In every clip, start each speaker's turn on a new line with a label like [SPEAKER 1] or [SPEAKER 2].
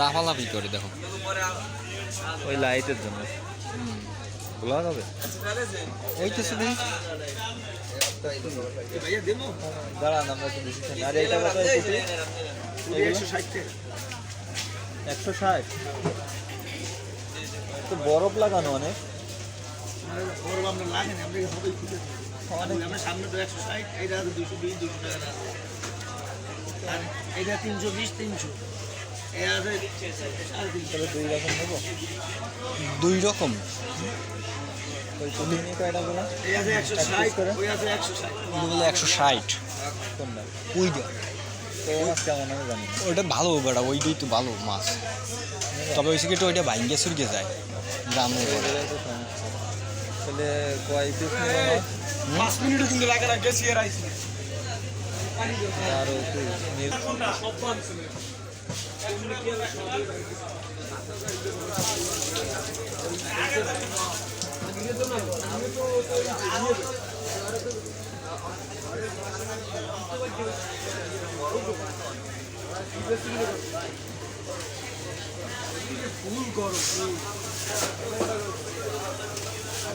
[SPEAKER 1] লাফালাফি করে দেখো।
[SPEAKER 2] ওই লাইটের জন্য। খোলা যাবে
[SPEAKER 1] এই তো শুধু।
[SPEAKER 2] দাঁড়ান আমরা আর এইটা একশো ষাট। তো বরফ লাগানো অনেক।
[SPEAKER 3] সামনে তো একশো ষাট এইটা দুশো বিশ দুশো টাকা আর এটা তিনশো বিশ তিনশো।
[SPEAKER 2] দুই রকম? নেব
[SPEAKER 1] দুই রকম
[SPEAKER 2] ওই তুমি নিয়ে কয়টা বলা
[SPEAKER 3] এই একশো ষাট।
[SPEAKER 2] কোনটা কেমন আমি জানি
[SPEAKER 1] ওইটা ভালো বেড়া ওইটাই তো ভালো মাছ। তবে ওই সিকেটে ওইটা ভাইঙ্গে সুরকে যায়। দাম
[SPEAKER 2] এগুলোই তো তাহলে কয় পিস মাছ
[SPEAKER 3] পাঁচ মিনিটও কিন্তু লাগে না গেছি এর আইসি
[SPEAKER 2] আর একটু নীল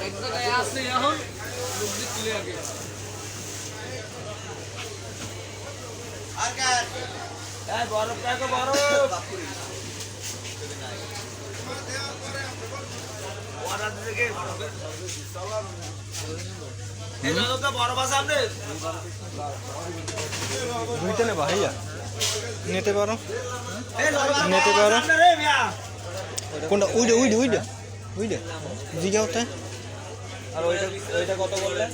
[SPEAKER 3] এক জায়গায় এখন তুলে আগে।
[SPEAKER 1] দুইটা নেবা ভাইয়া। নিতে পারো। নিতে পারো। কোনটা? ওইটা ওইটা ওইটা। ওইটা। জিগাওটা
[SPEAKER 2] আর ওইটা ওইটা কত বললেন?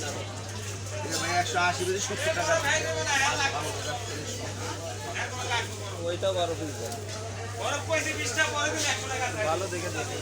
[SPEAKER 3] একশো আশি টাকা।
[SPEAKER 2] ওইটা বারো পিস ভালো দেখে দেখে